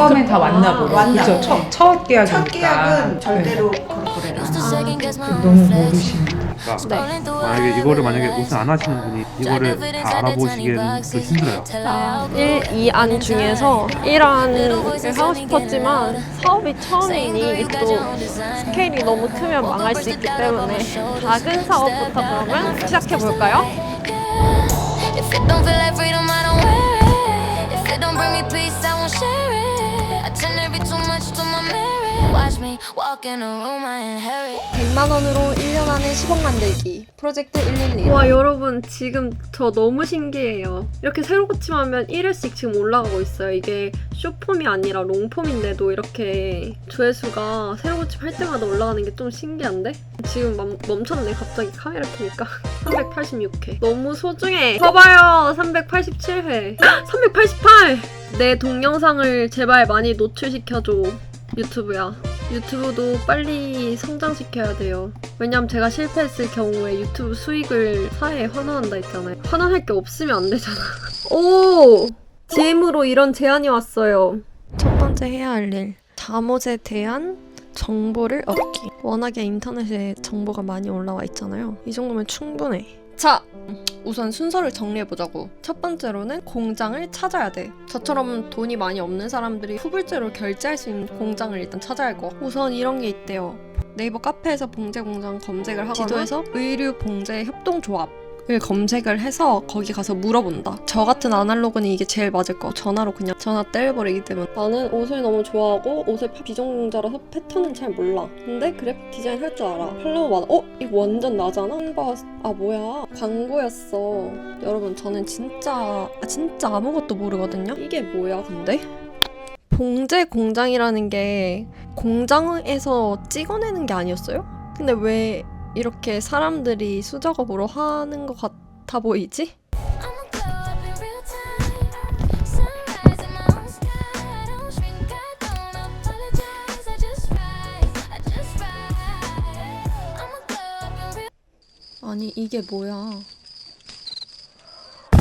처음엔 다 왔나 보네. 왔나 그죠? 보네. 첫, 첫 계약이니까. 첫 계약은 네. 절대로 corporate라. 아, 너무 모르시네. 그러니까 만약에 이거를 만약에 우선 안 하시는 분이 이거를 다 알아보시기에는 좀 힘들어요. 나 1, 2안 중에서 1안을 하고 싶었지만 사업이 처음이니 또 스케일이 너무 크면 망할 수 있기 때문에 작은 사업부터 그러면 시작해 볼까요? If it don't feel like freedom, I don't wear it. If it don't bring me peace, I won't share it. 100만 원으로 1년 안에 10억 만들기 프로젝트 112. 와 여러분 지금 저 너무 신기해요. 이렇게 새로 고침하면 1회씩 지금 올라가고 있어요. 이게 쇼폼이 아니라 롱폼인데도 이렇게 조회수가 새로 고침할 때마다 올라가는 게 좀 신기한데? 지금 멈, 멈췄네 갑자기 카메라 켜니까 386회 너무 소중해 봐봐요 387회 388! 내 동영상을 제발 많이 노출시켜줘 유튜브야 유튜브도 빨리 성장시켜야 돼요. 왜냐면 제가 실패했을 경우에 유튜브 수익을 사회에 환원한다 했잖아요. 환원할 게 없으면 안 되잖아. 오! DM으로 이런 제안이 왔어요. 첫 번째 해야 할 일. 잠옷에 대한 정보를 얻기. 워낙에 인터넷에 정보가 많이 올라와 있잖아요. 이 정도면 충분해. 자, 우선 순서를 정리해보자고. 첫 번째로는 공장을 찾아야 돼. 저처럼 돈이 많이 없는 사람들이 후불제로 결제할 수 있는 공장을 일단 찾아야 할 거. 우선 이런 게 있대요. 네이버 카페에서 봉제 공장 검색을 하거나 지도에서 의류 봉제 협동조합 을 검색을 해서 거기 가서 물어본다. 저 같은 아날로그는 이게 제일 맞을 거. 전화로 그냥 전화 떼버리기 때문에. 나는 옷을 너무 좋아하고 옷을 비전공자라서 패턴은 잘 몰라. 근데 그래픽 디자인 할 줄 알아. 하려고 막 어? 이거 완전 나잖아? 한거 아 뭐야? 광고였어. 여러분 저는 진짜 아, 진짜 아무것도 모르거든요. 이게 뭐야 근데? 봉제 공장이라는 게 공장에서 찍어내는 게 아니었어요? 근데 왜 이렇게 사람들이 수작업으로 하는 것 같아 보이지? 아니 이게 뭐야?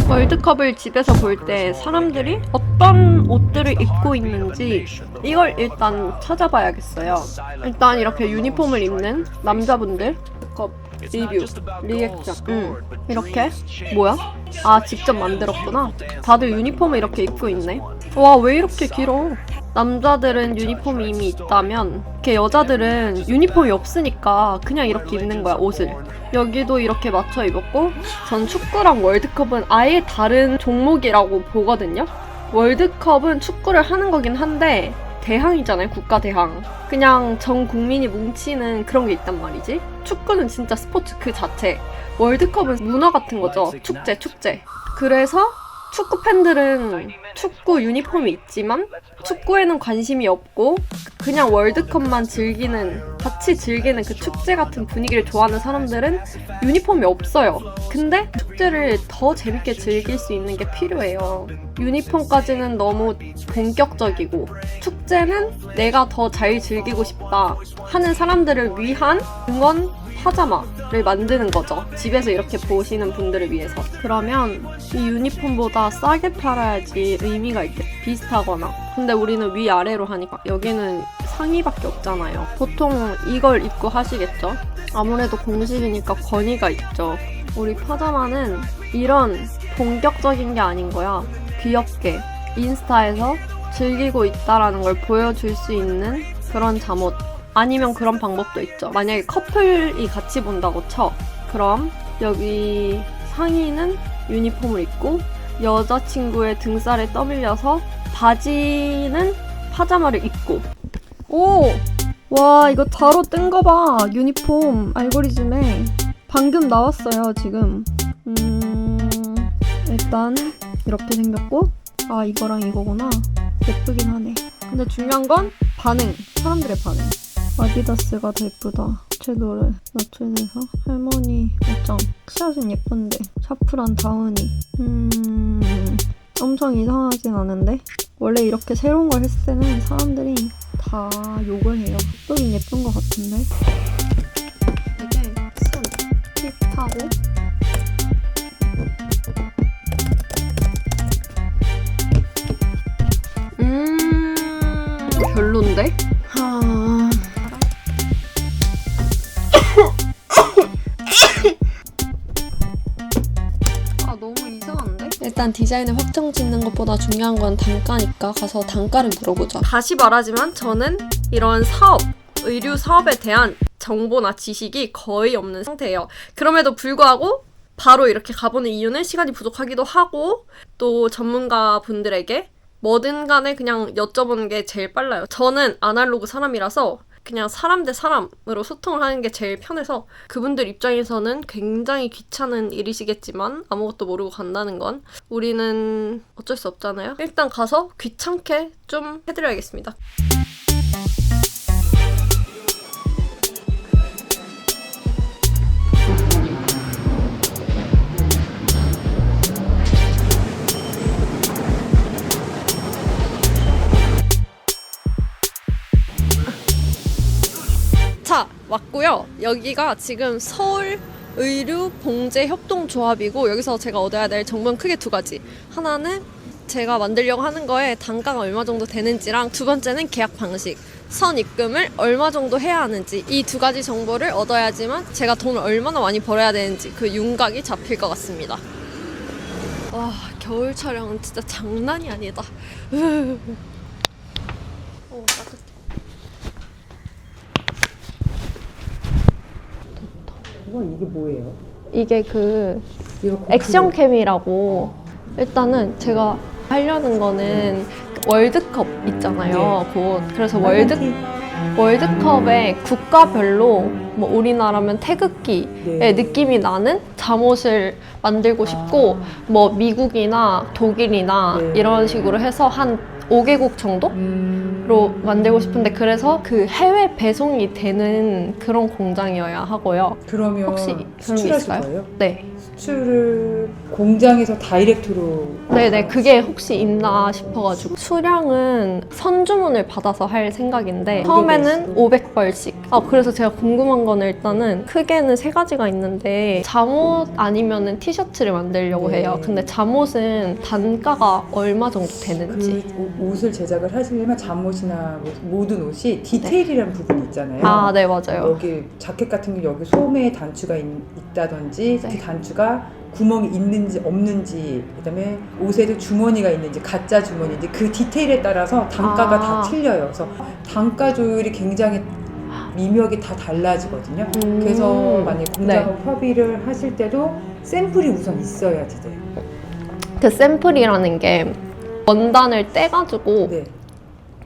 월드컵을 집에서 볼 때 사람들이 어떤 옷들을 입고 있는지 이걸 일단 찾아봐야겠어요. 일단 이렇게 유니폼을 입는 남자분들 컵 리뷰 리액션 음, 이렇게 뭐야? 아 직접 만들었구나. 다들 유니폼을 이렇게 입고 있네. 와 왜 이렇게 길어? 남자들은 유니폼이 이미 있다면 이렇게 여자들은 유니폼이 없으니까 그냥 이렇게 입는 거야 옷을. 여기도 이렇게 맞춰 입었고 전 축구랑 월드컵은 아예 다른 종목이라고 보거든요. 월드컵은 축구를 하는 거긴 한데 대항이잖아요, 국가 대항. 그냥 전 국민이 뭉치는 그런 게 있단 말이지. 축구는 진짜 스포츠 그 자체. 월드컵은 문화 같은 거죠. 축제, 축제. 그래서 축구 팬들은 축구 유니폼이 있지만 축구에는 관심이 없고 그냥 월드컵만 즐기는 같이 즐기는 그 축제 같은 분위기를 좋아하는 사람들은 유니폼이 없어요. 근데 축제를 더 재밌게 즐길 수 있는 게 필요해요. 유니폼까지는 너무 본격적이고 축제는 내가 더 잘 즐기고 싶다 하는 사람들을 위한 응원 파자마를 만드는 거죠. 집에서 이렇게 보시는 분들을 위해서. 그러면 이 유니폼보다 싸게 팔아야지 의미가 있겠 비슷하거나. 근데 우리는 위아래로 하니까 여기는 상의밖에 없잖아요. 보통 이걸 입고 하시겠죠? 아무래도 공식이니까 권위가 있죠. 우리 파자마는 이런 본격적인 게 아닌 거야. 귀엽게 인스타에서 즐기고 있다라는 걸 보여줄 수 있는 그런 잠옷. 아니면 그런 방법도 있죠. 만약에 커플이 같이 본다고 쳐. 그럼 여기 상의는 유니폼을 입고 여자친구의 등살에 떠밀려서 바지는 파자마를 입고. 오! 와, 이거 바로 뜬 거 봐. 유니폼 알고리즘에. 방금 나왔어요, 지금. 음, 일단 이렇게 생겼고. 아, 이거랑 이거구나. 예쁘긴 하네. 근데 중요한 건 반응. 사람들의 반응. 아디다스가 더 예쁘다. 채도를 낮춰서 할머니 옷장. 샷은 예쁜데 샤프란 다운이. 음 엄청 이상하진 않은데 원래 이렇게 새로운 걸 했을 때는 사람들이 다 욕을 해요. 예쁘긴 예쁜 것 같은데. 이게 손 힙하고 음 단가가 일단 디자인을 확정 짓는 것보다 중요한 건 단가니까 가서 단가를 물어보자. 다시 말하지만 저는 이런 사업, 의류 사업에 대한 정보나 지식이 거의 없는 상태예요. 그럼에도 불구하고 바로 이렇게 가보는 이유는 시간이 부족하기도 하고 또 전문가 분들에게 뭐든 간에 그냥 여쭤보는 게 제일 빨라요. 저는 아날로그 사람이라서 그냥 사람 대 사람으로 소통을 하는 게 제일 편해서 그분들 입장에서는 굉장히 귀찮은 일이시겠지만 아무것도 모르고 간다는 건 우리는 어쩔 수 없잖아요. 일단 가서 귀찮게 좀 해드려야겠습니다. 왔고요. 여기가 지금 서울 의류 봉제 협동조합이고 여기서 제가 얻어야 될 정보는 크게 두 가지. 하나는 제가 만들려고 하는 거에 단가가 얼마 정도 되는지랑 두 번째는 계약 방식. 선 입금을 얼마 정도 해야 하는지 이 두 가지 정보를 얻어야지만 제가 돈을 얼마나 많이 벌어야 되는지 그 윤곽이 잡힐 것 같습니다. 와 겨울 촬영은 진짜 장난이 아니다. 오 따뜻해. 이 건 이게 뭐예요? 이게 그 이거 액션 캠이라고 일단은 제가 하려는 거는 월드컵 있잖아요. 곧 그래서 월드 월드컵에 국가별로 뭐 우리나라면 태극기의 네. 느낌이 나는 잠옷을 만들고 싶고 뭐 미국이나 독일이나 네. 이런 식으로 해서 한 5개국 정도? 음... 로 만들고 싶은데 그래서 그 해외 배송이 되는 그런 공장이어야 하고요. 그러면 혹시 수출하실 있을까요? 거예요? 네. 수출을 공장에서 다이렉트로 네네 그게 혹시 있나 싶어가지고 수량은 선주문을 받아서 할 생각인데 처음에는 500벌씩 아 그래서 제가 궁금한 거는 일단은 크게는 세 가지가 있는데 잠옷 아니면은 티셔츠를 만들려고 네. 해요 근데 잠옷은 단가가 얼마 정도 되는지 그 옷- 옷을 제작을 하시려면 잠옷이 나뭐 모든 옷이 디테일이라는 부분이 있잖아요. 아 네 맞아요 여기 자켓 같은 게 여기 소매에 단추가 있, 다든지 네. 그 단추가 구멍이 있는지 없는지 그다음에 옷에도 주머니가 있는지 가짜 주머니인지 그 디테일에 따라서 단가가 아. 다 틀려요. 그래서 단가 조율이 굉장히 미묘하게 다 달라지거든요. 음. 그래서 만약 공장하고 협의를 하실 때도 샘플이 우선 있어야지 돼요. 그 샘플이라는 게 원단을 떼가지고 네.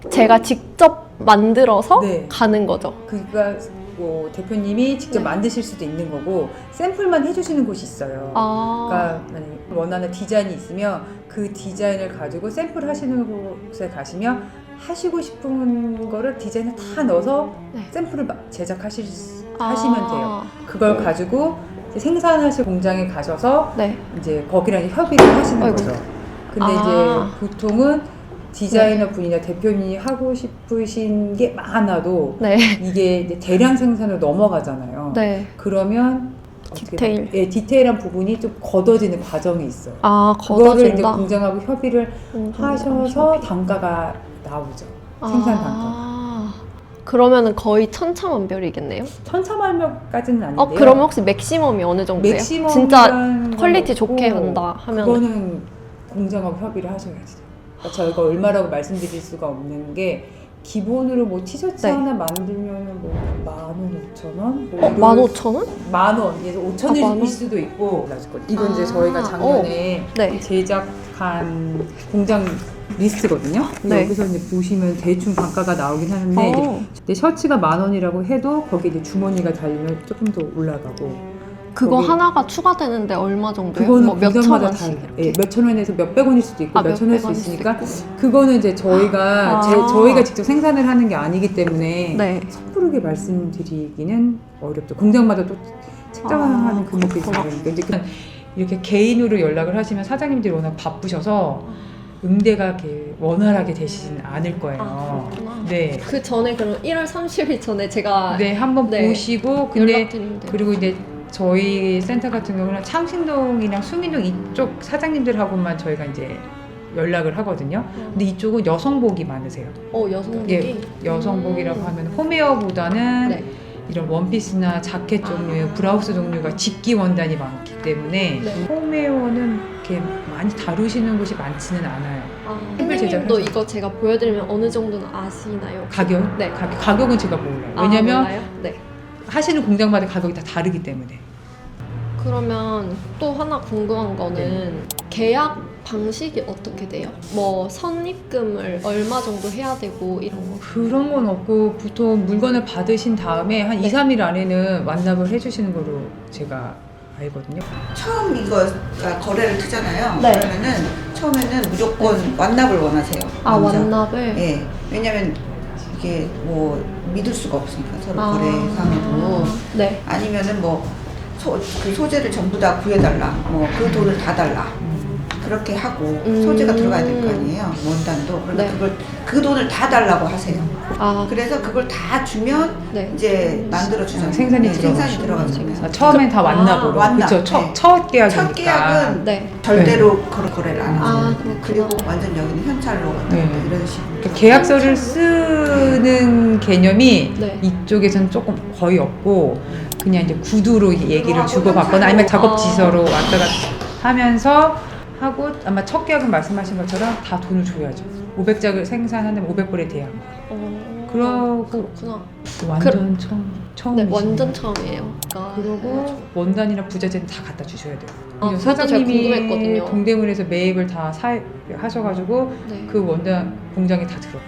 제가 직접 만들어서 네. 가는 거죠 그러니까 뭐 대표님이 직접 네. 만드실 수도 있는 거고 샘플만 해주시는 곳이 있어요. 아 그러니까 원하는 디자인이 있으면 그 디자인을 가지고 샘플 하시는 곳에 가시면 하시고 싶은 거를 디자인을 다 넣어서 네. 샘플을 마- 제작하실 수- 아. 하시면 돼요. 그걸 가지고 생산하실 공장에 가셔서 네. 이제 거기랑 협의를 하시는 아이고. 거죠. 근데 아. 이제 보통은 디자이너 분이나 대표님이 하고 싶으신 게 많아도 네. 이게 이제 대량 생산으로 넘어가잖아요. 네. 그러면 어떻게 디테일. 예, 디테일한 부분이 좀 걷어지는 과정이 있어요. 아, 그거를 이제 걷어준다. 공장하고 협의를 하셔서 단가가 나오죠. 생산 단가. 아, 그러면은 거의 천차만별이겠네요. 천차만별까지는 아닌데요. 어, 그러면 혹시 맥시멈이 어느 정도예요? 맥시멈 진짜 퀄리티 좋게 한다 하면 그거는 공장하고 협의를 하셔야지. 그러니까 저희가 얼마라고 말씀드릴 수가 없는 게 기본으로 뭐 티셔츠 네. 하나 만들면은 뭐만 오천 원, 뭐 이런 만 오천 원? 만 원, 그래서 오천 아, 만 원일 원? 수도 있고 이건 이제 아, 저희가 작년에 네. 제작한 공장 리스트거든요. 네. 여기서 이제 보시면 대충 단가가 나오긴 하는데 이제 어, 근데 셔츠가 만 원이라고 해도 거기에 이제 주머니가 달리면 조금 더 올라가고 그거 거기- 하나가 추가되는데 얼마 정도예요? 그거는 뭐 몇천 공장마다 원씩 다 이렇게. 예, 몇천 원에서 몇백 원일 수도 있고 아, 몇천 원일 몇백 수 원일 있으니까 있고. 그거는 이제 저희가 아. 제, 저희가 직접 생산을 하는 게 아니기 때문에 네. 섣부르게 말씀드리기는 어렵죠. 공장마다 또 책정하는 아, 금액이 그렇구나. 다르니까 이제 그냥 이렇게 개인으로 연락을 하시면 사장님들이 워낙 바쁘셔서 응대가 이렇게 원활하게 되시진 않을 거예요. 아, 그렇구나. 네. 그 전에 그럼 1월 30일 전에 제가 네, 한번 네. 보시고 근데 연락드리면 돼요. 그리고 이제 저희 센터 같은 경우는 창신동이랑 수민동 이쪽 사장님들하고만 저희가 이제 연락을 하거든요. 근데 이쪽은 여성복이 많으세요. 어, 여성복이 예, 여성복이라고 음. 하면 홈웨어보다는 네. 이런 원피스나 자켓 종류, 아. 브라우스 종류가 직기 원단이 많기 때문에 네. 홈웨어는 이렇게 많이 다루시는 곳이 많지는 않아요. 아, 선생님도. 이거 제가 보여드리면 어느 정도는 아시나요? 가격? 네. 가격, 가격은 제가 몰라요. 아, 왜냐면 몰라요? 네. 하시는 공장마다 가격이 다 다르기 때문에. 그러면 또 하나 궁금한 거는 네. 계약 방식이 어떻게 돼요? 뭐 선입금을 얼마 정도 해야 되고 이런 거. 그런 건 없고 보통 물건을 받으신 다음에 한 네. 2, 3일 안에는 완납을 해주시는 걸로 제가 알거든요. 처음 이거 거래를 트잖아요. 네. 그러면은 처음에는 무조건 완납을 원하세요. 아 먼저. 완납을. 예. 왜냐면 이게 뭐 믿을 수가 없으니까 서로 아. 거래상으로 네. 아니면은 뭐 소, 그 소재를 전부 다 구해달라. 뭐 그 돈을 다 달라. 그렇게 하고 음. 소재가 들어가야 될 거 아니에요. 원단도. 그러니까 네. 그걸 그 돈을 다 달라고 하세요. 아 그래서 그걸 다 주면 네. 이제 만들어 주잖아요. 생산이 네, 들어가죠. 생산이 들어가잖아요. 아, 처음엔 다 완납으로. 아, 완납. 그쵸. 첫, 네. 첫 계약이니까. 첫 계약은 네. 절대로 그런 거래를 안 하고 아 그렇구나. 그리고 완전 여기는 현찰로 네. 이런 식으로 그러니까 계약서를 쓰는 개념이 네. 이쪽에서는 조금 거의 없고 그냥 이제 구두로 얘기를 주고받거나 아니면 현찰로. 작업 지서로 왔다 갔다 하면서 하고 아마 첫 계약은 말씀하신 것처럼 다 돈을 줘야죠. 500장을 생산하면 500불에 대한 거. 어, 그러고 그렇구나. 완전 처음 처음 네 완전 처음이에요. 아, 그리고 원단이나 부자재는 다 갖다 주셔야 돼요. 아, 제가 궁금했거든요. 동대문에서 매입을 다 사, 하셔가지고 네. 그 원단 공장에 다 들어.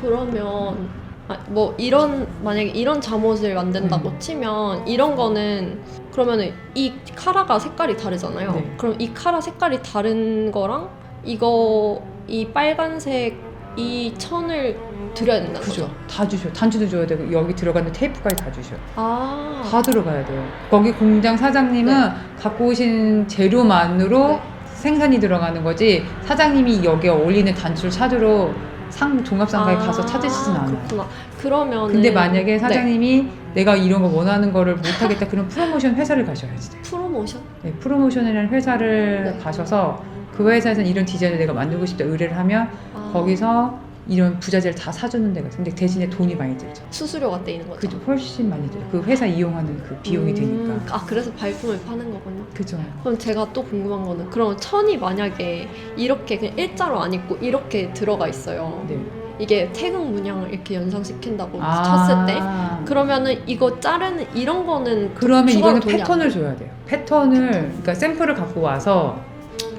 그러면 아, 뭐 이런 만약에 이런 잠옷을 만든다고 음. 치면 이런 거는 그러면은 이 카라가 색깔이 다르잖아요. 네. 그럼 이 카라 색깔이 다른 거랑 이거 이 빨간색 이 천을 드려야 된다는 그죠. 거죠. 다 주셔. 단추도 줘야 되고 여기 들어가는 테이프까지 다 주셔. 아. 다 들어가야 돼요. 거기 공장 사장님은 네. 갖고 오신 재료만으로 네. 생산이 들어가는 거지 사장님이 여기에 어울리는 단추를 찾으러 상 종합상가에 아, 가서 찾으시진 않아요. 그렇구나. 그러면 근데 만약에 사장님이 내가 이런 거 원하는 거를 못 하겠다 그럼 프로모션 회사를 가셔야지 돼요. 프로모션? 네, 프로모션이라는 회사를 네. 가셔서 그 회사에서 이런 디자인을 내가 만들고 싶다 의뢰를 하면 아, 거기서 이런 부자재를 다 사주는 데가 있어요. 근데 대신에 돈이 많이 들죠. 수수료가 떼이는 거죠. 그죠. 훨씬 많이 들어요. 그 회사 이용하는 그 비용이 음, 되니까. 아 그래서 발품을 파는 거군요. 그죠. 그럼 제가 또 궁금한 거는 그럼 천이 만약에 이렇게 그냥 일자로 안 있고 이렇게 들어가 있어요. 네. 이게 태극 문양을 이렇게 연상시킨다고 아. 쳤을 때 그러면은 이거 자르는 이런 거는 그러면 추가로 이거는 돈이 안 패턴을 줘야 돼요. 패턴을 그러니까 샘플을 갖고 와서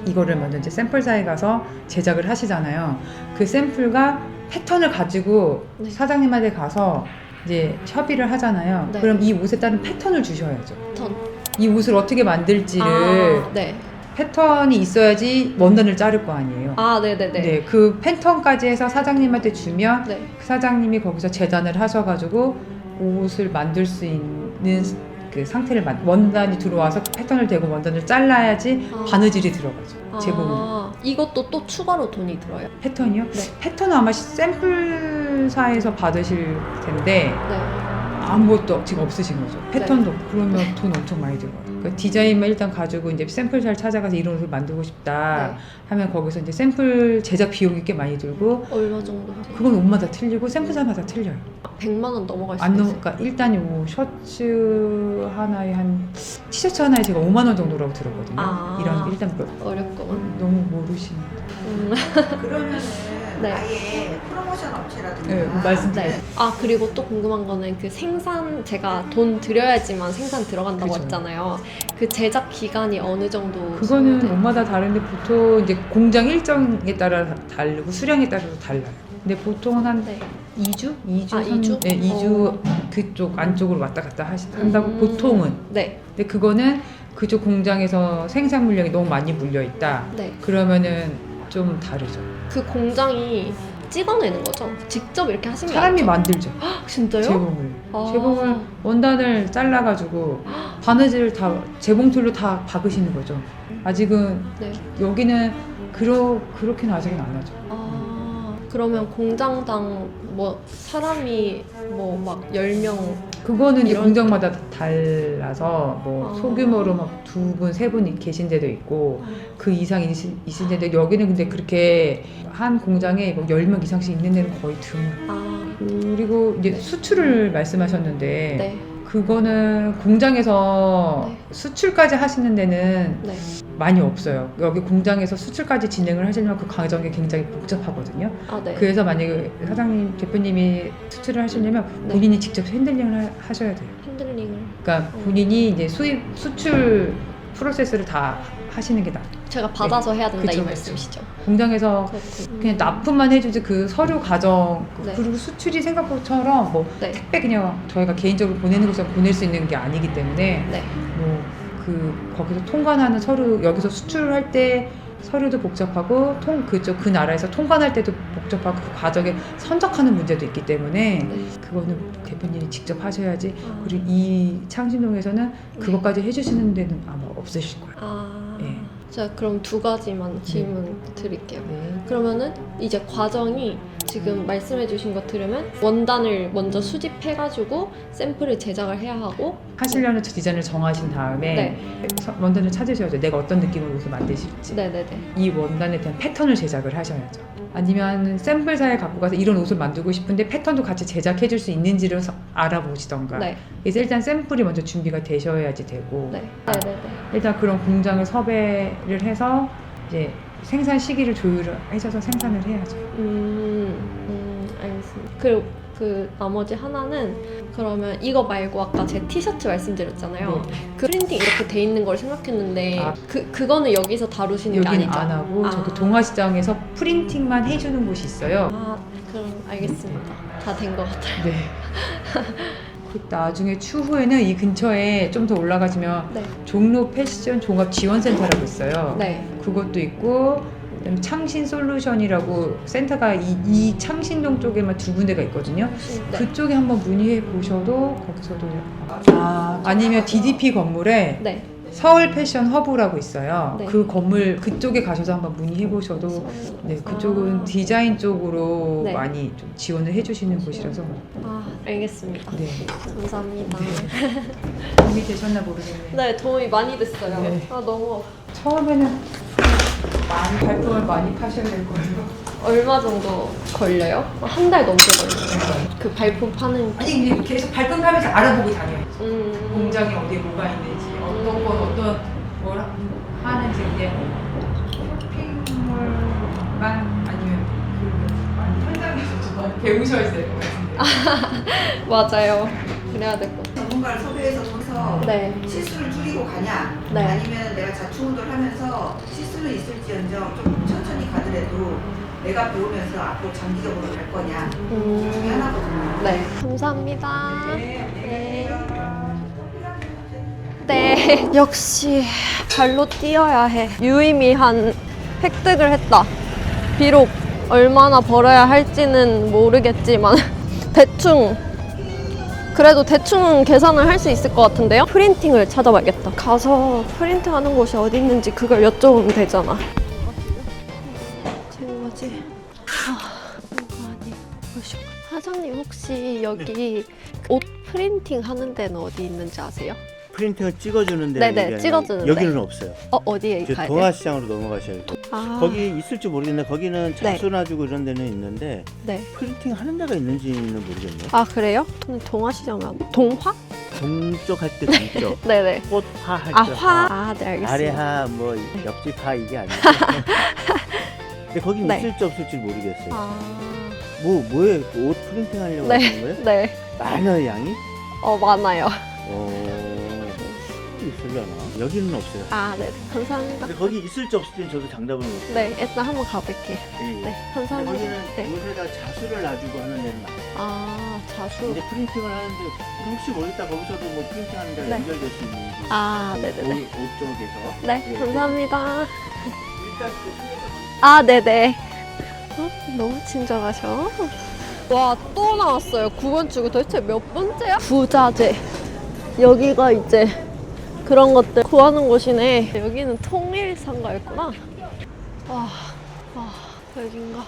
이거를 먼저 이제 샘플사에 가서 제작을 하시잖아요. 그 샘플과 패턴을 가지고 네. 사장님한테 가서 이제 협의를 하잖아요. 네. 그럼 이 옷에 따른 패턴을 주셔야죠. 패턴. 이 옷을 어떻게 만들지를 아, 네. 패턴이 있어야지 원단을 자를 거 아니에요. 아, 네네네. 네, 그 패턴까지 해서 사장님한테 주면 네. 그 사장님이 거기서 재단을 하셔가지고 옷을 만들 수 있는 그 상태를 만 원단이 들어와서 그 패턴을 대고 원단을 잘라야지 아. 바느질이 들어가죠. 제목으로. 아, 이것도 또 추가로 돈이 들어요. 패턴이요? 네. 패턴은 아마 샘플사에서 받으실 텐데 네. 아무것도 지금 없으신 거죠. 패턴도 없고 그러면 돈 엄청 많이 들어요. 그러니까 디자인만 일단 가지고 이제 샘플사를 찾아가서 이런 옷을 만들고 싶다 네. 하면 거기서 이제 샘플 제작 비용이 꽤 많이 들고 얼마 정도 하세요? 그건 옷마다 틀리고 샘플사마다 틀려요. 100만 원 넘어갈 수안 넘, 있어요. 그러니까 일단 뭐 셔츠 하나에 한 티셔츠 하나에 제가 5만 원 정도라고 들었거든요. 아. 이런 일단 그- 어렵구만. 너무 모르시는. 음. 그러면은 네. 아예 프로모션 업체라든가 네, 말씀드려요. 네. 아 그리고 또 궁금한 거는 그 생산 제가 돈 들여야지만 생산 들어간다고 그죠. 했잖아요. 그 제작 기간이 어느 정도? 그거는? 옷마다 다른데 보통 이제 공장 일정에 따라 다- 다르고 수량에 따라서 달라요. 근데 보통은 한 네. 2주? 2주? 아, 2주? 네, 2주 어. 그쪽 안쪽으로 왔다 갔다 하시, 한다고 음. 보통은. 네. 근데 그거는 그쪽 공장에서 생산 물량이 너무 많이 물려 있다. 네. 그러면은 좀 다르죠. 그 공장이 찍어내는 거죠? 직접 이렇게 게 사람이? 만들죠. 진짜요? 재봉을. 아. 재봉을 원단을 잘라 가지고 바느질을 다 재봉틀로 다 박으시는 거죠. 아직은 네. 여기는 그러 그렇게는 아직은 안 하죠. 아 그러면 공장당 뭐 사람이 뭐 막 10명 그거는 이제 이런- 공장마다 다 달라서 뭐 아. 소규모로 막 두 분, 세 분 계신 데도 있고 그 이상 있으신, 있으신 데도 여기는 근데 그렇게 한 공장에 뭐 10명 이상씩 있는 데는 거의 드문. 아 그리고 이제 수출을 말씀하셨는데 네. 그거는 공장에서 네. 수출까지 하시는 데는 네. 많이 없어요. 여기 공장에서 수출까지 진행을 하시려면 그 과정이 굉장히 복잡하거든요. 아, 네. 그래서 만약에 사장님, 대표님이 수출을 하시려면 네. 본인이 직접 핸들링을 하- 하셔야 돼요. 핸들링을 그러니까 음. 본인이 이제 수입 수출 프로세스를 다 하시는 게 나아요. 제가 받아서 해야 된다 그쵸, 이 그쵸. 말씀이시죠? 공장에서 그렇군. 그냥 납품만 해주지 그 서류 과정 네. 그리고 수출이 생각처럼 뭐 네. 택배 그냥 저희가 개인적으로 보내는 것처럼 보낼 수 있는 게 아니기 때문에 네. 뭐그 거기서 통관하는 서류 여기서 수출할 때 서류도 복잡하고 통 그쪽 그 나라에서 통관할 때도 복잡하고 그 과정에 선적하는 문제도 있기 때문에 네. 그거는 대표님이 직접 하셔야지 아. 그리고 이 창신동에서는 네. 그것까지 해주시는 데는 아마 없으실 거예요. 아. 예. 제가 그럼 두 가지만 질문 드릴게요. 네. 그러면은 이제 과정이 지금 말씀해주신 거 들으면 원단을 먼저 수집해가지고 샘플을 제작을 해야 하고 하시려는 디자인을 정하신 다음에 네. 서- 원단을 찾으셔야죠. 내가 어떤 느낌으로 옷을 만드실지. 네네네. 이 원단에 대한 패턴을 제작을 하셔야죠. 아니면 샘플사에 갖고 가서 이런 옷을 만들고 싶은데 패턴도 같이 제작해 줄 수 있는지를 서- 알아보시던가. 네. 그래서 일단 샘플이 먼저 준비가 되셔야지 되고 네. 네네네. 일단 그런 공장을 섭외를 해서 이제 생산 시기를 조율을 해줘서 생산을 해야죠. 음, 음, 알겠습니다. 그리고 그 나머지 하나는 그러면 이거 말고 아까 제 티셔츠 말씀드렸잖아요. 그 프린팅 이렇게 돼 있는 걸 생각했는데 네. 아. 그 그거는 여기서 다루시는 게 여기는 아니죠? 안 하고 아. 저기 동아시장에서 프린팅만 해주는 곳이 있어요. 아, 그럼 알겠습니다. 다 된 것 같아요. 네. 그 나중에 추후에는 이 근처에 좀 더 올라가시면 네. 종로 패션 종합 지원센터라고 있어요. 네. 그것도 있고 그다음에 창신 솔루션이라고 센터가 이, 이 창신동 쪽에만 두 군데가 있거든요. 네. 그쪽에 한번 문의해 보셔도 거기서도 아, 아니면 DDP 건물에 네. 서울 패션 허브라고 있어요. 네. 그 건물 그쪽에 가셔서 한번 문의해 보셔도 네, 그쪽은 아. 디자인 쪽으로 네. 많이 좀 지원을 해 주시는 곳이라서 아, 알겠습니다. 네 감사합니다. 도움이 되셨나 모르겠네요. 네, 도움이 많이 됐어요. 네. 아, 너무 처음에는 많이 발품을 많이 파셔야 될 거예요. 얼마 정도 걸려요? 한 달 넘게 걸려요. 그 발품 파는 아니 계속 발품 파면서 알아보고 다녀요. 음, 공장이 어디에 뭐가 있는지 어떤 건 어떤 뭘 하- 하는지 이제 쇼핑몰만 아니면 그 많이 현장에서 좀 배우셔야 될 것 같은데. 맞아요. 그래야 될 것 같아요. 전문가를 섭외해서 해서 네. 실수를 줄이고 가냐 네. 아니면 내가 자충우돌 하면서 실수는 있을지언정 좀 천천히 가더라도 내가 배우면서 앞으로 장기적으로 갈 거냐 둘 중에 음, 하나거든요. 네. 감사합니다. 네. 네. 역시 발로 뛰어야 해. 유의미한 획득을 했다. 비록 얼마나 벌어야 할지는 모르겠지만 대충 그래도 대충 계산을 할 수 있을 것 같은데요? 프린팅을 찾아봐야겠다. 가서 프린팅하는 곳이 어디 있는지 그걸 여쭤보면 되잖아. 제 뭐지? 아, 이거 아니. 어이씨. 사장님 혹시 여기 옷 프린팅 하는 데는 어디 있는지 아세요? 프린팅을 찍어주는 네네, 데는 찍어주는 여기는 데. 없어요. 어 어디에 저 가야 돼요? 동아시장으로 넘어가셔야 돼요. 아, 거기 있을지 모르겠는데 거기는 네. 자수나 주고 이런 데는 있는데 네. 프린팅 하는 데가 있는지는 모르겠네요. 아 그래요? 근데 동화시장은 동화? 동쪽 할 때 동쪽, 네네. 꽃화 할 때아 화. 아네 알겠습니다. 아래하 뭐 옆집 하 이게 아니고. 근데 거긴 네. 있을지 없을지 모르겠어요. 아 뭐 뭐에 옷 프린팅 하려고 네. 하는 거예요? 네. 많아요 양이? 어 많아요. 어 있으려나? 여기는 없어요. 아 네. 감사합니다. 근데 거기 있을지 없을지 저도 장담을 못해요. 네 일단 한번 가볼게. 예, 예. 네 감사합니다. 거기는 네. 옷에다 자수를 놔주고 하는 데는 많아요. 아 자수. 근데 프린팅을 하는데 혹시 모르겠다 거기서도 뭐 프린팅하는 데가 네. 연결될 수 있는지 아 옷, 네네네. 옷 쪽에서 네 예. 감사합니다. 일단 그아 네네. 어? 너무 친절하셔. 와 또 나왔어요. 9번 출구 도대체 몇 번째야? 부자재. 여기가 이제 그런 것들 구하는 곳이네. 여기는 통일상가였구나. 와, 와 여긴가?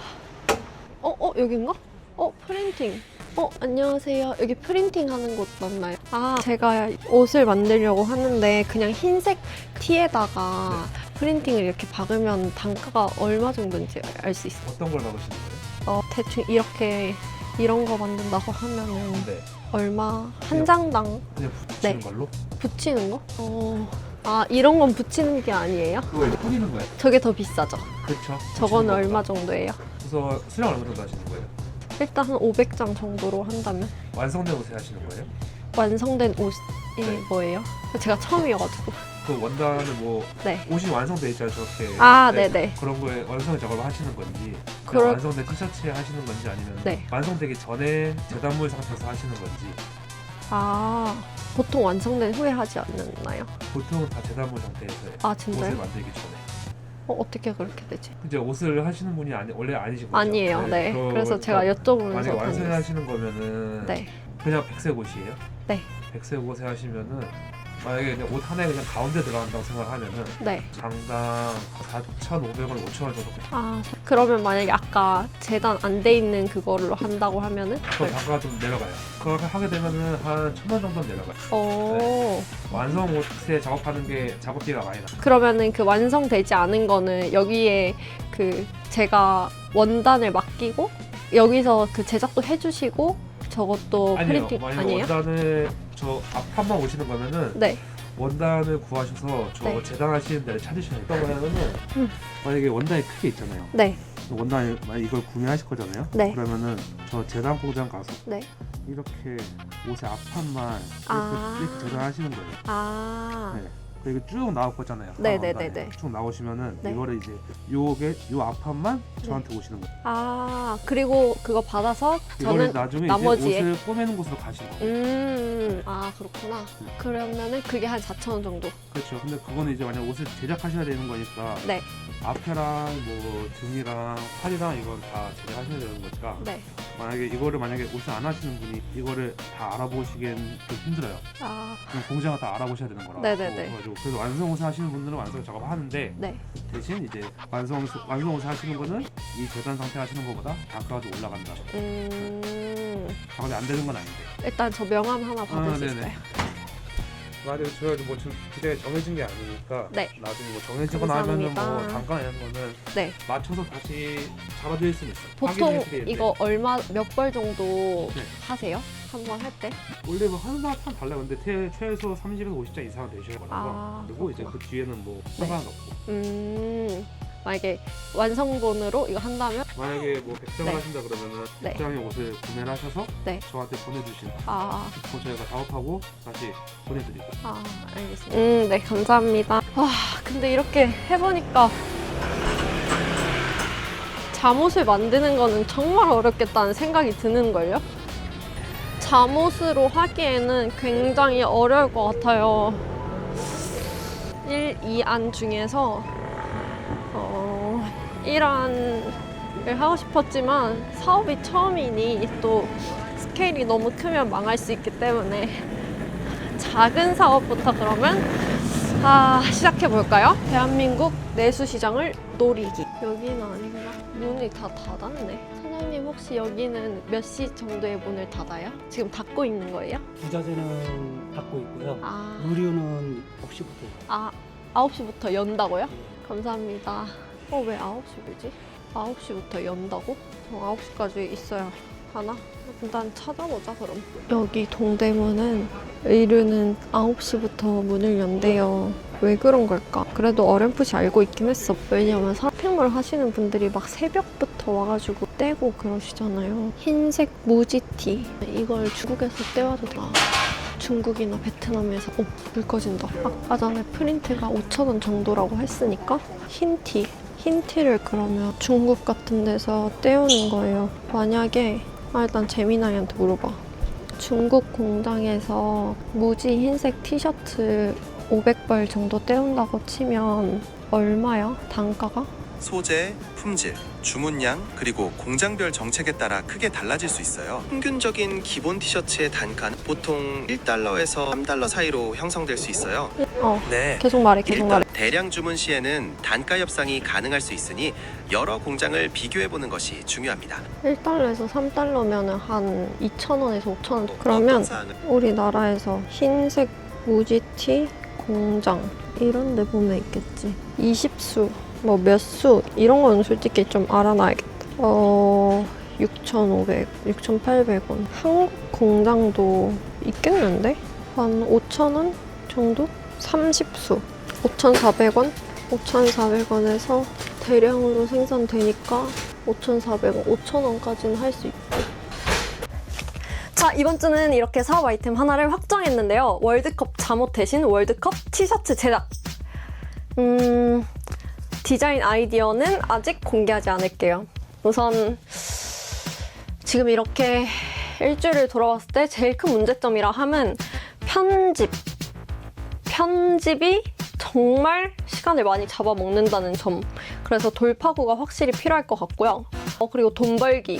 어, 어 여긴가? 어 프린팅. 어 안녕하세요. 여기 프린팅 하는 곳 맞나요? 아 제가 옷을 만들려고 하는데 그냥 흰색 티에다가 프린팅을 이렇게 박으면 단가가 얼마 정도인지 알 수 있어요. 어떤 걸 나오시는 거예요? 어, 대충 이렇게 이런 거 만든다고 하면은 네. 얼마 한 그냥- 장당 그냥 붙이는 네. 걸로 붙이는 거? 어. 아 이런 건 붙이는 게 아니에요? 그거 이제 뿌리는 거예요. 저게 더 비싸죠. 그렇죠. 저거는 얼마 정도예요? 그래서 수량 얼마 정도 하시는 거예요? 일단 한 500장 정도로 한다면 완성된 옷에 하시는 거예요? 완성된 옷이 네. 뭐예요? 제가 처음이어가지고. 그 원단을 뭐 네. 옷이 완성돼 있잖아요 저렇게 아, 네네. 그런 거에 완성 작업을 하시는 건지 그냥 그럴- 완성된 티셔츠에 하시는 건지 아니면 네. 완성되기 전에 재단물 상태에서 하시는 건지 아 보통 완성된 후에 하지 않나요? 보통은 다 재단물 상태에서 해요. 아 옷을 진짜요? 만들기 전에 어, 어떻게 그렇게 되지? 이제 옷을 하시는 분이 아니, 원래 아니신 거죠? 아니에요. 네. 그거- 그래서 제가 만약에 여쭤보면서 다녔어요. 완성하시는 거면은 네. 그냥 백색 옷이에요? 네. 백색 옷에 하시면은 만약에 그냥 옷 하나에 그냥 가운데 들어간다고 생각하면은 네. 장당 4,500원, 5,000원 정도 아 그러면 만약에 아까 재단 안 돼 있는 그걸로 한다고 하면은 그 단가가 좀 내려가요. 그렇게 하게 되면은 한 천원 정도 내려가요. 어 완성 옷에 작업하는 게 작업비가 많이 나. 그러면은 그 완성되지 않은 거는 여기에 그 제가 원단을 맡기고 여기서 그 제작도 해주시고 저것도 아니에요. 만약에 아니에요? 원단을 저 앞판만 오시는 거면은 네. 원단을 구하셔서 저 네. 재단하시는 데를 찾으셔야 돼요. 그러면은 음. 만약에 원단이 크게 있잖아요. 네. 원단 만약 이걸 구매하실 거잖아요. 네. 그러면은 저 재단 공장 가서 네. 이렇게 옷의 앞판만 이렇게, 아. 이렇게 재단하시는 거예요. 아. 네. 그리고 쭉 나올 거잖아요. 네, 하나 네, 원단에. 네, 네. 쭉 나오시면은 네. 이거를 이제 요게 요 앞판만 저한테 오시는 거예요. 아 그리고 그거 받아서 이거를 저는 나중에 나머지에- 이제 옷을 꼬매는 곳으로 가시는 거예요. 음, 아 그렇구나. 네. 그러면은 그게 한 4천 원 정도. 그렇죠. 근데 그거는 이제 만약 옷을 제작하셔야 되는 거니까 네, 앞에랑 뭐 등이랑 팔이랑 이건 다 제작하셔야 되는 거니까 네. 만약에 이거를 만약에 옷을 안 하시는 분이 이거를 다 알아보시기엔 좀 힘들어요. 아, 그럼 공장을 다 알아보셔야 되는 거라. 네네네. 그래가지고 그래서 완성 옷을 하시는 분들은 완성 작업을 하는데 네. 대신 이제 완성 완성 옷을 하시는 거는 이 재단 상태 하시는 것보다 단가가 좀 올라간다. 음, 작업이 안 되는 건 아닌데. 일단 저 명함 하나 받을 아, 수 네네. 있어요. 만약에 저희가 뭐 지금 기대가 정해진 게 아니니까 네. 나중에 뭐 정해지거나 하면은 뭐 감사합니다. 단가 이런 거는 네. 맞춰서 다시 잡아드릴 수는 있어요. 보통 확인해 드릴 때. 이거 얼마 몇 벌 정도 네. 하세요? 한 번 할 때? 원래 뭐 사람 참 달라요. 근데 태, 최소 30에서 50장 이상은 되셔야 거라서 아, 그리고 이제 그 뒤에는 뭐 상관 없고 음, 만약에 완성본으로 이거 한다면 만약에 뭐 100장을 네. 하신다 그러면은 네. 100장의 옷을 구매를 하셔서 네. 저한테 보내주신 아, 그 저희가 작업하고 다시 보내드리고 아, 알겠습니다. 음, 네, 감사합니다. 와, 근데 이렇게 해보니까 잠옷을 만드는 거는 정말 어렵겠다는 생각이 드는 걸요? 잠옷으로 하기에는 굉장히 어려울 것 같아요. 1, 2안 중에서 어, 1안을 하고 싶었지만 사업이 처음이니 또 스케일이 너무 크면 망할 수 있기 때문에 작은 사업부터 그러면 아 시작해 볼까요? 대한민국 내수 시장을 노리기. 여기는 아닌가? 문이 다 닫았네. 사장님 혹시 여기는 몇 시 정도에 문을 닫아요? 지금 닫고 있는 거예요? 부자재는 닫고 있고요. 아, 의류는 9시부터. 아 9시부터 연다고요? 감사합니다. 어 왜 9시지? 9시부터 연다고? 어, 9시까지 있어야 하나? 일단 찾아보자 그럼. 여기 동대문은 의류는 9시부터 문을 연대요. 왜 그런 걸까? 그래도 어렴풋이 알고 있긴 했어. 왜냐면 쇼핑몰 하시는 분들이 막 새벽부터 와가지고 떼고 그러시잖아요. 흰색 무지티. 이걸 중국에서 떼와도 돼. 아, 중국이나 베트남에서 오, 불 꺼진다. 아까 전에 프린트가 5,000원 정도라고 했으니까 흰 티. 흰 티를 그러면 중국 같은 데서 떼오는 거예요. 만약에 아, 일단 재미나이한테 물어봐. 중국 공장에서 무지 흰색 티셔츠 500벌 정도 떼온다고 치면 얼마야? 단가가? 소재, 품질, 주문량, 그리고 공장별 정책에 따라 크게 달라질 수 있어요. 평균적인 기본 티셔츠의 단가는 보통 1달러에서 3달러 사이로 형성될 수 있어요. 어, 네. 계속 말해, 계속 말해. 대량 주문 시에는 단가 협상이 가능할 수 있으니 여러 공장을 비교해 보는 것이 중요합니다. 1달러에서 3달러면 한 2,000원에서 5,000원. 어떤 그러면 사항을 우리나라에서 흰색 무지티 공장 이런 데 보면 있겠지. 20수, 뭐 몇 수 이런 건 솔직히 좀 알아놔야겠다. 어, 6,500, 6,800원. 한국 공장도 있겠는데? 한 5,000원 정도? 30수. 5,400원? 5,400원에서 대량으로 생산되니까 5,400원, 5,000원까지는 할 수 있고. 자, 이번 주는 이렇게 사업 아이템 하나를 확정했는데요. 월드컵 잠옷 대신 월드컵 티셔츠 제작. 음, 디자인 아이디어는 아직 공개하지 않을게요. 우선 지금 이렇게 일주일을 돌아왔을 때 제일 큰 문제점이라 함은 편집. 편집이 정말 시간을 많이 잡아먹는다는 점. 그래서 돌파구가 확실히 필요할 것 같고요. 어, 그리고 돈 벌기.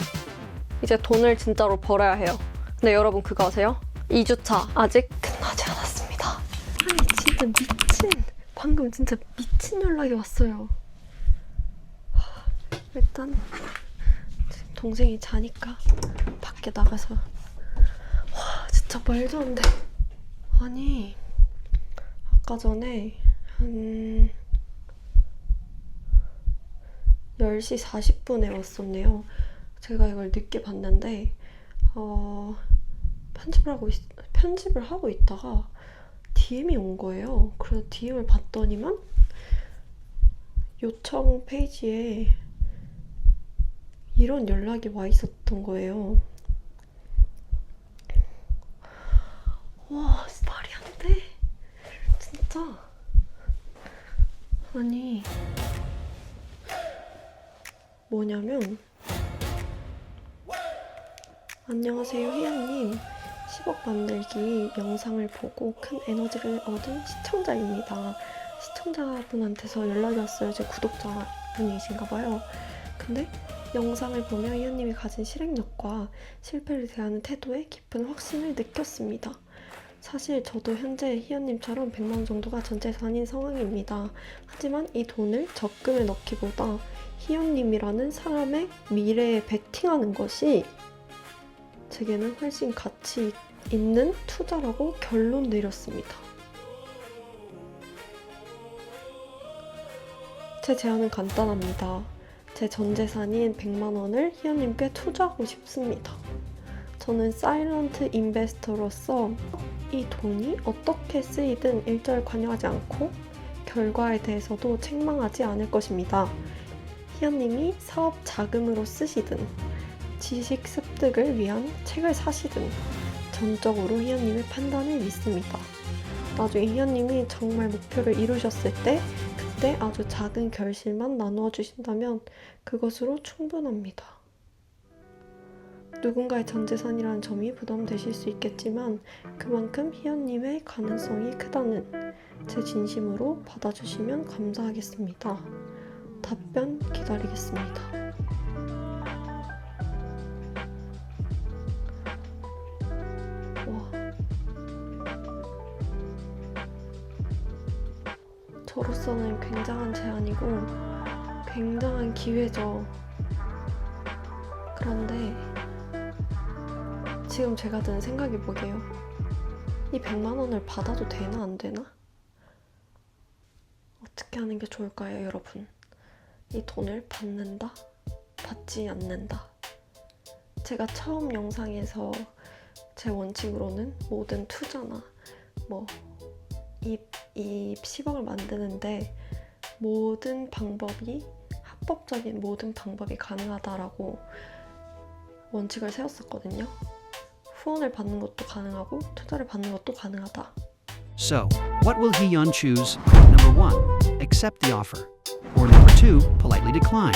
이제 돈을 진짜로 벌어야 해요. 근데 여러분 그거 아세요? 2주차 아직 끝나지 않았습니다. 아니 진짜 미친. 방금 진짜 미친 연락이 왔어요. 하, 일단 동생이 자니까 밖에 나가서 와 진짜 말도 안 돼. 아니 아까 전에 한 10시 40분에 왔었네요. 제가 이걸 늦게 봤는데 어, 편집을 하고 있, 편집을 하고 있다가 DM이 온 거예요. 그래서 DM을 봤더니만 요청 페이지에 이런 연락이 와 있었던 거예요. 와, 말이 안 돼. 진짜. 아니. 뭐냐면 안녕하세요, 희연님. 10억 만들기 영상을 보고 큰 에너지를 얻은 시청자입니다. 시청자분한테서 연락이 왔어요. 제 구독자분이신가 봐요. 근데 영상을 보며 희연님이 가진 실행력과 실패를 대하는 태도에 깊은 확신을 느꼈습니다. 사실 저도 현재 희연님처럼 100만원 정도가 전 재산인 상황입니다. 하지만 이 돈을 적금에 넣기보다 희연님이라는 사람의 미래에 베팅하는 것이 제게는 훨씬 가치 있는 투자라고 결론 내렸습니다. 제 제안은 간단합니다. 제 전 재산인 100만 원을 희연님께 투자하고 싶습니다. 저는 사일런트 인베스터로서 이 돈이 어떻게 쓰이든 일절 관여하지 않고 결과에 대해서도 책망하지 않을 것입니다. 희연님이 사업 자금으로 쓰시든 지식 습 득을 위한 책을 사시든 전적으로 희연님의 판단을 믿습니다. 나중에 희연님이 정말 목표를 이루셨을 때 그때 아주 작은 결실만 나누어 주신다면 그것으로 충분합니다. 누군가의 전 재산이라는 점이 부담되실 수 있겠지만 그만큼 희연님의 가능성이 크다는 제 진심으로 받아주시면 감사하겠습니다. 답변 기다리겠습니다. 저로서는 굉장한 제안이고 굉장한 기회죠. 그런데 지금 제가 든 생각이 뭐게요? 이 100만 원을 받아도 되나 안 되나? 어떻게 하는 게 좋을까요, 여러분? 이 돈을 받는다? 받지 않는다? 제가 처음 영상에서 제 원칙으로는 모든 투자나 뭐 이, 이 10억을 만드는데 모든 방법이 합법적인 모든 방법이 가능하다라고 원칙을 세웠었거든요. 후원을 받는 것도 가능하고 투자를 받는 것도 가능하다. So, what will Heon choose? Number one, accept the offer. Or number two, politely decline.